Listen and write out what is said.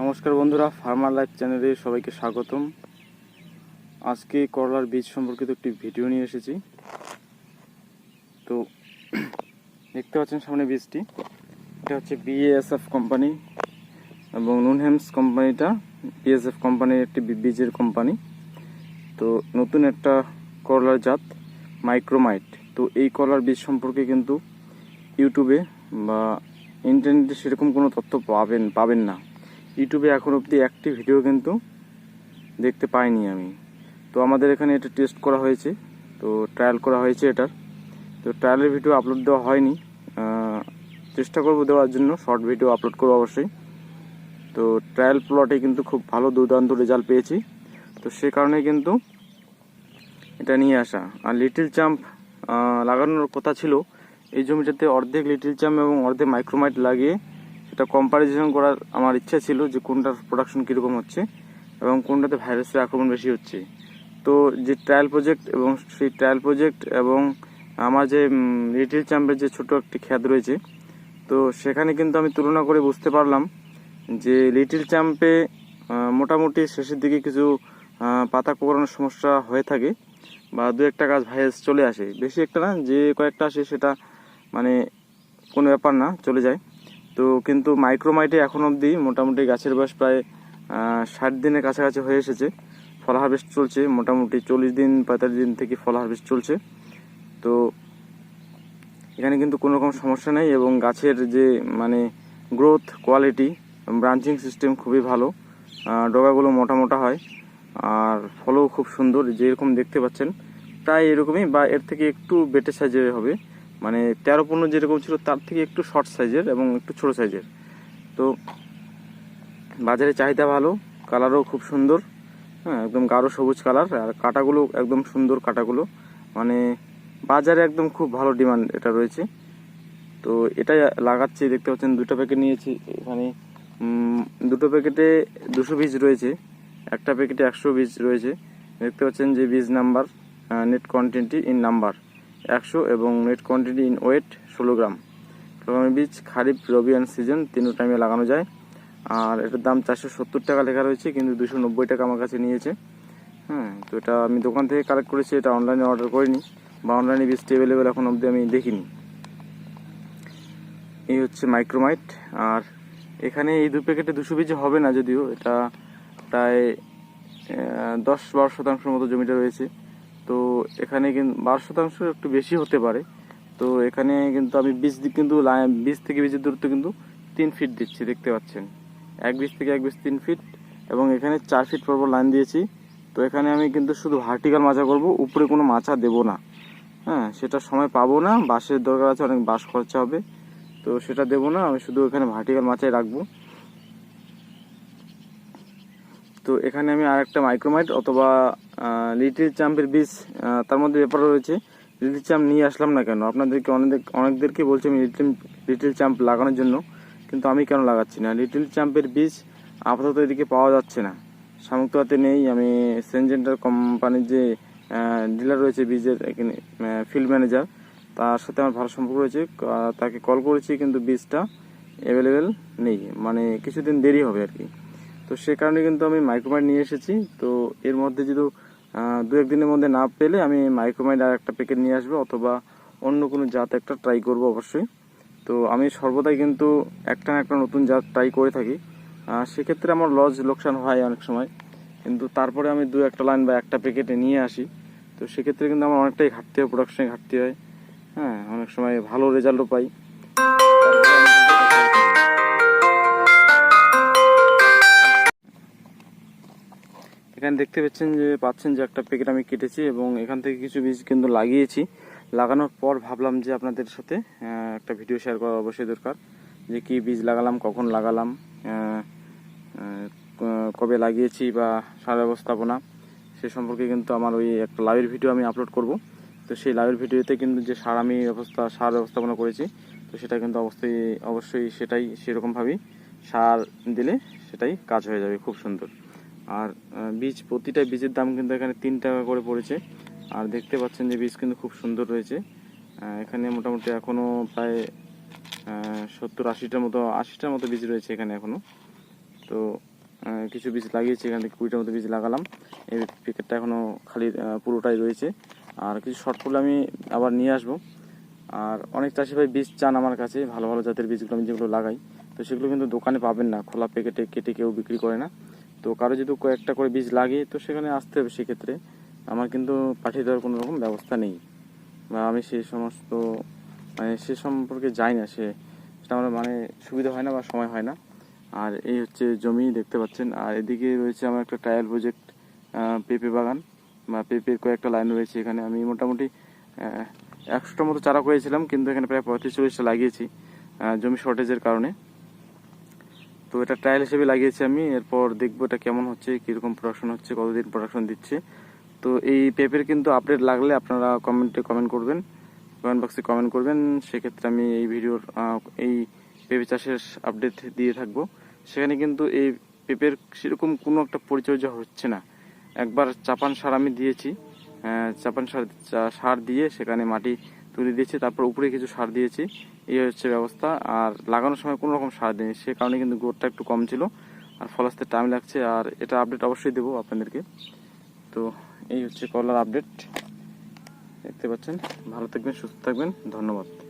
নমস্কার বন্ধুরা farmer life চ্যানেলে সবাইকে স্বাগতম। আজকে করলার বীজ সম্পর্কিত একটি ভিডিও নিয়ে এসেছি। তো, দেখতে পাচ্ছেন সামনে বীজটি। এটা হচ্ছে বিএসএফ কোম্পানি এবং নুনহেমস কোম্পানিটা বিএসএফ কোম্পানির একটি বীজের কোম্পানি তো, নতুন একটা করলার জাত মাইক্রোমাইট তো, এই করলার বীজ সম্পর্কে কিন্তু ইউটিউবে বা ইন্টারনেটে সেরকম কোনো তথ্য পাবেন পাবেন না। ইউটিউবে এখন অবধি একটি ভিডিও কিন্তু দেখতে পাইনি আমি। তো আমাদের এখানে এটা টেস্ট করা হয়েছে। তো ট্রায়াল করা হয়েছে এটার। তো ট্রায়ালের ভিডিও আপলোড দেওয়া হয়নি। চেষ্টা করব দেওয়ার জন্য। শর্ট ভিডিও আপলোড করব অবশ্যই। তো ট্রায়াল প্লটে কিন্তু খুব ভালো দুর্দান্ত রেজাল্ট পেয়েছি। তো সে কারণে কিন্তু এটা নিয়ে আসা। আর লিটিল চাম্প লাগানোর কথা ছিল। এই জমিটাতে অর্ধেক লিটিল চাম্প এবং অর্ধেক মাইক্রোমাইট লাগিয়ে সেটা কম্পারিজন করার আমার ইচ্ছা ছিল যে কোনটার প্রোডাকশন কীরকম হচ্ছে এবং কোনটাতে ভাইরাসের আক্রমণ বেশি হচ্ছে। তো যে ট্রায়াল প্রজেক্ট এবং সেই ট্রায়াল প্রজেক্ট এবং আমার যে লিটিল চাম্পের যে ছোট একটি খ্যাত রয়েছে, তো সেখানে কিন্তু আমি তুলনা করে বুঝতে পারলাম যে লিটিল চ্যাম্পে মোটামুটি শেষের দিকে কিছু পাতা কোকড়ানোর সমস্যা হয়ে থাকে বা দু একটা গাছ ভাইরাস চলে আসে। বেশি একটা না, যে কয়েকটা আসে সেটা মানে কোনো ব্যাপার না, চলে যায়। তো কিন্তু মাইক্রোমাইটে এখন অবধি মোটামুটি গাছের বয়স প্রায় ষাট দিনের কাছাকাছি হয়ে এসেছে। ফল হারভেস্ট চলছে, মোটামুটি চল্লিশ দিন পঁয়তাল্লিশ দিন থেকে ফল হারভেস্ট চলছে। তো এখানে কিন্তু কোনো রকম সমস্যা নেই এবং গাছের যে মানে গ্রোথ কোয়ালিটি ব্রাঞ্চিং সিস্টেম খুবই ভালো। ডগাগুলো মোটা মোটা হয় আর ফলও খুব সুন্দর, যেরকম দেখতে পাচ্ছেন, প্রায় এরকমই বা এর থেকে একটু বেটে সাইজের হবে। মানে তেরো পনেরো যেরকম ছিল, তার থেকে একটু শর্ট সাইজের এবং একটু ছোট সাইজের তো বাজারে চাহিদা ভালো কালারও খুব সুন্দর হ্যাঁ একদম গাঢ় সবুজ কালার আর কাটাগুলো একদম সুন্দর কাটাগুলো। মানে বাজারে একদম খুব ভালো ডিমান্ড এটা রয়েছে। তো এটা লাগাচ্ছি, দেখতে পাচ্ছেন দুটো প্যাকেট নিয়েছি, এখানে দুটো প্যাকেটে দুশো বীজ রয়েছে, একটা প্যাকেটে একশো বীজ রয়েছে। দেখতে পাচ্ছেন যে বীজ number net quantity in number একশো এবং নেট কোয়ান্টিটি ইন ওয়েট ষোলো গ্রাম। প্রথমে বীজ, খারিফ, রবি অ্যান্ড সিজন তিন টাইমে লাগানো যায়। আর এটার দাম চারশো সত্তর টাকা লেখা রয়েছে, কিন্তু দুশো নব্বই টাকা আমার কাছে নিয়েছে। হ্যাঁ তো এটা আমি দোকান থেকে কালেক্ট করেছি, এটা অনলাইনে অর্ডার করিনি বা অনলাইনে বীজটি অ্যাভেলেবেল এখন অবধি আমি দেখিনি। এই হচ্ছে মাইক্রোমাইট আর এখানে এই দু প্যাকেটে দুশো বীজ হবে না যদিও, এটা প্রায় দশ বারো শতাংশের মতো জমিটা রয়েছে। তো এখানে কিন্তু বারো শতাংশ একটু বেশি হতে পারে। তো এখানে কিন্তু আমি বীজ কিন্তু বীজ থেকে বীজের দূরত্ব কিন্তু তিন ফিট দিচ্ছি, দেখতে পাচ্ছেন। এক বীজ থেকে এক বীজ তিন ফিট এবং এখানে চার ফিট পরপর লাইন দিয়েছি। তো এখানে আমি কিন্তু শুধু ভার্টিক্যাল মাচা করব, উপরে কোনো মাচা দেবো না। হ্যাঁ সেটা সময় পাবো না, বাঁশের দরকার আছে, অনেক বাঁশ খরচা হবে। তো সেটা দেবো না, আমি শুধু এখানে ভার্টিক্যাল মাচায় রাখব। তো এখানে আমি আরেকটা মাইক্রোমাইট অথবা লিটিল চাম্পের বীজ তার মধ্যে ব্যাপার রয়েছে। লিটিল চাম্প নিয়ে আসলাম না কেন? আপনাদেরকে অনেক অনেকদেরকে বলছি আমি লিটিল লিটিল চাম্প লাগানোর জন্য কিন্তু আমি কেন লাগাচ্ছি না? লিটিল চাম্পের বীজ আপাতত এদিকে পাওয়া যাচ্ছে না। সামুক্তাতে নেই। আমি সেনজেন্টার কোম্পানির যে ডিলার রয়েছে বীজের এখানে ফিল্ড ম্যানেজার তার সাথে আমার ভালো সম্পর্ক রয়েছে। তাকে কল করেছি কিন্তু বীজটা অ্যাভেলেবেল নেই। মানে কিছুদিন দেরি হবে আর কি। তো সে কারণে কিন্তু আমি মাইক্রোমাইট নিয়ে এসেছি। তো এর মধ্যে আহ, দু একদিনের মধ্যে না পেলে আমি মাইক্রোমাইট আর একটা প্যাকেট নিয়ে আসব, অথবা অন্য কোনো জাত একটা ট্রাই করব অবশ্যই। তো আমি সর্বদাই কিন্তু একটা না একটা নতুন জাত ট্রাই করে থাকি। সেক্ষেত্রে আমার লস লোকসান হয় অনেক সময়। কিন্তু তারপরে আমি দু একটা লাইন বা একটা প্যাকেটে নিয়ে আসি। তো সেক্ষেত্রে কিন্তু আমার অনেকটাই ঘাটতি হয় প্রোডাকশনে ঘাটতি হয়। হ্যাঁ অনেক সময় ভালো রেজাল্টও পাই। এখানে দেখতে পাচ্ছেন যে পাচ্ছেন যে একটা প্যাকেট আমি কেটেছি এবং এখান থেকে কিছু বীজ কিন্তু লাগিয়েছি। লাগানোর পর ভাবলাম যে আপনাদের সাথে একটা ভিডিও শেয়ার করা অবশ্যই দরকার, যে কি বীজ লাগালাম, কখন লাগালাম কবে লাগিয়েছি বা সার ব্যবস্থাপনা, সে সম্পর্কে কিন্তু আমার ওই একটা লাইভের ভিডিও আমি আপলোড করব। তো সেই লাইভের ভিডিওতে কিন্তু যে সার আমি ব্যবস্থা, সার ব্যবস্থাপনা করেছি, তো সেটা কিন্তু অবশ্যই অবশ্যই সেটাই সেরকমভাবেই সার দিলে সেটাই কাজ হয়ে যাবে, খুব সুন্দর। আর বীজ, প্রতিটা বীজের দাম কিন্তু এখানে তিন টাকা করে পড়েছে। আর দেখতে পাচ্ছেন যে বীজ কিন্তু খুব সুন্দর রয়েছে। এখানে মোটামুটি এখনও প্রায় সত্তর আশিটার মতো আশিটার মতো বীজ রয়েছে এখানে এখনও তো কিছু বীজ লাগিয়েছি, এখান থেকে কুড়িটার মতো বীজ লাগালাম। এই প্যাকেটটা এখনও খালি পুরোটাই রয়েছে। আর কিছু শর্ট করলে আমি আবার নিয়ে আসব। আর অনেক চাষি ভাই বীজ চান আমার কাছে, ভালো ভালো জাতের বীজগুলো আমি যেগুলো লাগাই। তো সেগুলো কিন্তু দোকানে পাবেন না, খোলা প্যাকেটে কেটে কেউ বিক্রি করে না। তো কারও যদি কয়েকটা করে বীজ লাগে, তো সেখানে আসতে হবে সেক্ষেত্রে। আমার কিন্তু পাঠিয়ে দেওয়ার কোনো রকম ব্যবস্থা নেই। বা আমি সেই সমস্ত মানে সে সম্পর্কে যাই না, সে, সেটা আমার মানে সুবিধা হয় না বা সময় হয় না। আর এই হচ্ছে জমি দেখতে পাচ্ছেন। আর এদিকে রয়েছে আমার একটা ট্রায়াল প্রজেক্ট পেঁপে বাগান। বা পেঁপের কয়েকটা লাইন রয়েছে এখানে। আমি মোটামুটি একশোটার মতো চারা করেছিলাম, কিন্তু এখানে প্রায় পঁয়ত্রিশ চল্লিশটা লাগিয়েছি জমি শর্টেজের কারণে। তো এটা ট্রায়াল হিসেবে লাগিয়েছি আমি। এরপর দেখব এটা কেমন হচ্ছে, কীরকম প্রোডাকশন হচ্ছে, কতদিন প্রোডাকশন দিচ্ছে। তো এই পেপের কিন্তু আপডেট লাগলে আপনারা কমেন্টে কমেন্ট করবেন কমেন্ট বক্সে কমেন্ট করবেন। সেক্ষেত্রে আমি এই ভিডিওর এই পেঁপে চাষের আপডেট দিয়ে থাকব। সেখানে কিন্তু এই পেঁপের সেরকম কোনো একটা পরিচর্যা হচ্ছে না। একবার চাপান সার আমি দিয়েছি চাপান সার সার দিয়ে সেখানে মাটি তুলে দিয়েছি, তারপর উপরে কিছু সার দিয়েছি। এই হচ্ছে ব্যবস্থা। আর লাগানোর সময় কোনো রকম সার দিইনি সে কারণে কিন্তু গ্রোথটা একটু কম ছিল। আর ফল আসতে টাইম লাগছে, আর এটা আপডেট অবশ্যই দেবো আপনাদেরকে। তো এই হচ্ছে কলার আপডেট দেখতে পাচ্ছেন। ভালো থাকবেন, সুস্থ থাকবেন। ধন্যবাদ।